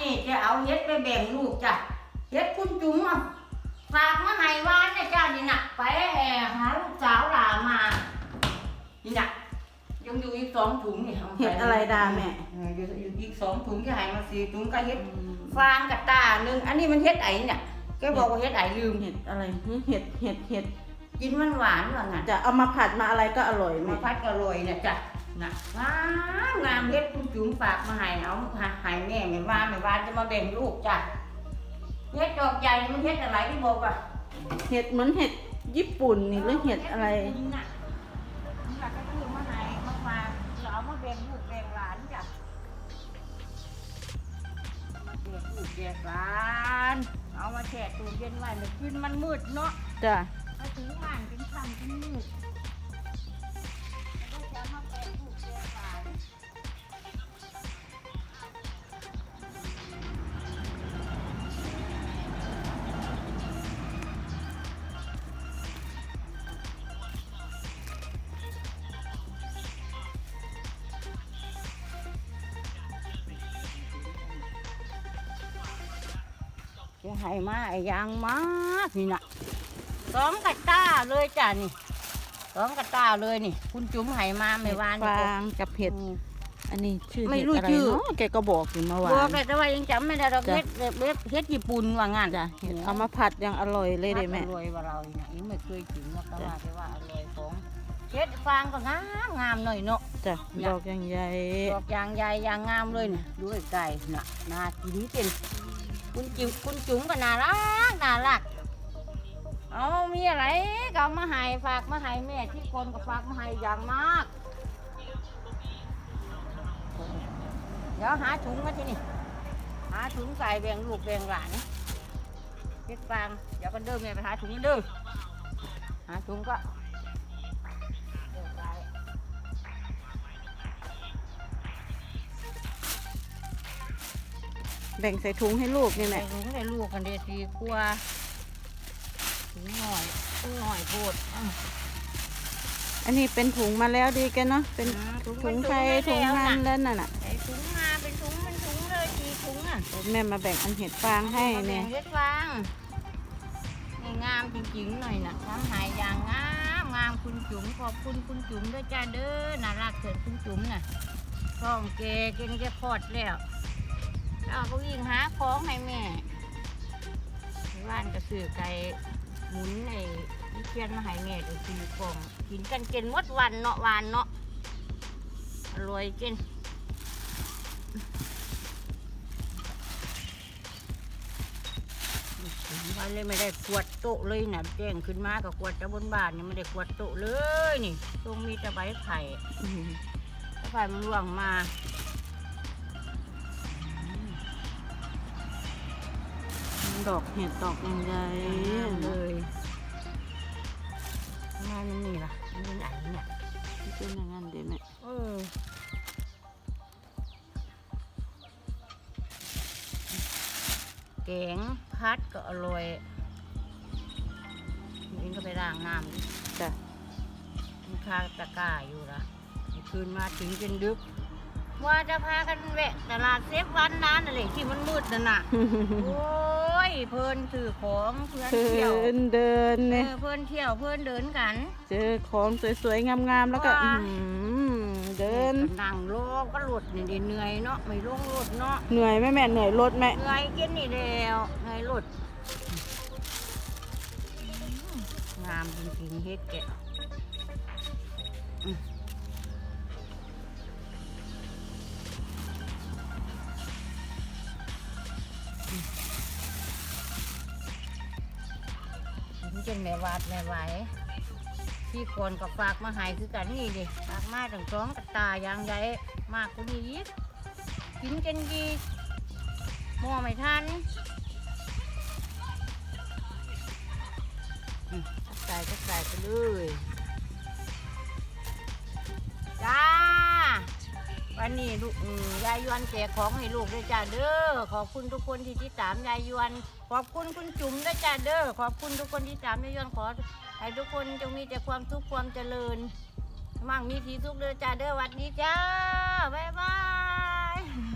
นี้จะเอาเฮ็ดไปแบ่งลูกจ้ะเฮ็ดคุณจุ๋มอะฝากมาให้วานนะจ้านี่น่ะไปแห่หาลูกสาวหลามา นี่น่ะยังอยู่อีกสองถุงนี่าปเห็ดอะไรดาแม่เอออยู่อยู่อีกสองถุงที่ให้มาสี่ถุงก็เฮ็ดฟางกับตาหนึ่งอันนี้มันเฮ็ดไอ้เนี่ยแกบอกว่าเฮ็ดไอ้ลืมเห็ดอะไรนี่เห็ดเห็ดเห็ดกินมันหวานว่างั้นจะเอามาผัดมาอะไรก็อร่อยมาแม่พัดกระโรยเนี่ยจ้ะ น่ะงามงามเฮ็ดคุณจุ๋มฝากมาให้เอาให้แม่ไม่ว่าไม่ว่าจะมาแบ่งลูกจ้ะเฮ็ดดอกใหญ่มันเฮ็ดอะไรที่บอกว่าเห็ดเหมือนเห็ดญี่ปุ่นนี่หรือเห็ดอะไรนี่น่ะนี่ล่ะก็คือมาให้มาฝากเราเอามาแบ่งลูกแบ่งหลานจ้ะมาแบ่งลูกแบ่งหลานเอามาแช่ตู้เย็นไว้เดี๋ยวคืนมันมืดเนาะจ้ะมาถึงบ้านเป็นค่ำเป็นมืด จะให้มาไอ้ยางมากนี่นะสองกระต้าเลยจ้ะนี่สองกระต้าเลยนี่ คุณจุ๋มให้มาไม่วานฟางกับเห็ด อืม อันนี้ชื่อไม่เห็ดรู้อะไรชื่อ เนาะแกก็บอกอยู่เมื่อวาบอกน เลยแต่ว่ายังจำไม่ได้เราจ้ะ เฮ็ดเฮ็ดเฮ็ดญี่ปุ่นว่างั้นจ้ะเห็ดเอามาผัดยังอร่อยเลยเด้แม่ อร่อยกว่าเราอีกนะยังไม่เคยกินว่าเขาจ้ะว่าแต่ว่าอร่อยของเฮ็ดฟางก็งามงามหน่อยเนาะ จ้ะเนี่ยดอกยังใหญ่ดอกยางใหญ่ยางงามเลยเนี่ยดูไกลๆน่ะน่ากินเป็น คุณจิ๋วคุณจุ๋มก็น่ารักน่ารักเอามีอะไรก็เอามาให้ฝากมาให้แม่ที่คนก็ฝากมาให้อย่างมาก เดี๋ยวหาถุงมาที่นี่ หาถุงใส่แบ่งลูกแบ่งหลานเฮ็ดฟางเดี๋ยวก็เดินแม่ไปหาถุงเดิมหาถุงก็ แบ่งใส่ถุงให้ลูกนี่แหใส่ละถุงให้ลูกกันเดียวสีกลัวถุงหน่อยถุงหน่อยโพดอ้าวอันนี้เป็นถุงมาแล้วดีกันเนาะเป็นอ่าถุงถุงเป็นไทยถุถุงงแล้วมันน่ะแล้วนั่นน่ะใส่ถุงมาเป็นถุงเป็นถุงเลยสีถุงอะแม่มาแบ่งอันเห็ดฟางให้เนี่ยเฮ็ดฟางนี่งามจริงๆหน่อยนะทำหายอย่างงามงามคุณจุ๋มขอบคุณคุณจุ๋มด้วยจ้าเด้อน่ารักเถิดคุณจุ๋มน่ะท้องเกกินแค่พอดแล้ว เราก็วิ่งหาของให้แม่บ้านก็ซื้อไก่หมุนไอ้วิเชียนมาให้แม่ตัวสี่กล่องกินกันกินหมดวันเนาะวานเนาะอร่อยกินวันเลยไม่ได้กวดโต๊ะเลยนะแจ้งขึ้นมากับกวดจะบนบ้านเนี่ยไม่ได้กวดโต๊ะเลยนี่ตรงมีแต่ใบไผ่อืมใบไผ่มันร่วงมา ดอกเห็ดดอกยังใหญ่เลยทำไมมันนี่ล่ะมันเป็นไหนเนี่ยเป็นอย่างนั้นเดี๋ยวแม่เออแกงพัดก็อร่อยนี่ก็ไปล้างน้ำดิจ้ะมันคาตะกร้าอยู่ละคืนมาถึงจนดึก ว่าจะพากันแวะตลาดเซฟวันนั้นอะไรที่มันมืดนั่นน่ะ โอ้ย เพลินถือของเพื่อนเดิเที่ยวนเดินเอเนี่ยอเพื่อนเที่ยวเพื่อนเดินกันเจอของสวยๆงามๆแล้วก็ว้าอื้อหือเดินก็นั่งโลกก็หลุดนี่ดิเหนื่อยเนาะไม่ลงหลุดเนาะเหนื่อยไหมแม่เหนื่อยรถไหมเหนื่อยกินนี่เดียวเหนื่อยหลุดงามจริงๆเฮ็ดแกะอืม จนแม่วาดแม่ไหวพี่คนกับฝากมาหายคือกันนี่ดิฝากมาถึงสองกระตายางใหญ่มากกว่านี้อีกกินกันดีมอไม่ทันใส่ก็ใส่ไปเลย วันนี้ลูกอืมยายยวนแจกของให้ลูกด้วยจ้าเด้อขอบคุณทุกคนที่ติดตามยายยวน ขอบคุณคุณจุ๋มด้วยจ้าเด้อขอบคุณทุกคนที่ตามยายยวนขอให้ทุกคนจงมีแต่ความสุขความเจริญมั่งมีสีสุขเด้อจ้าเด้อหวัดดีจ้าบ๊ายบาย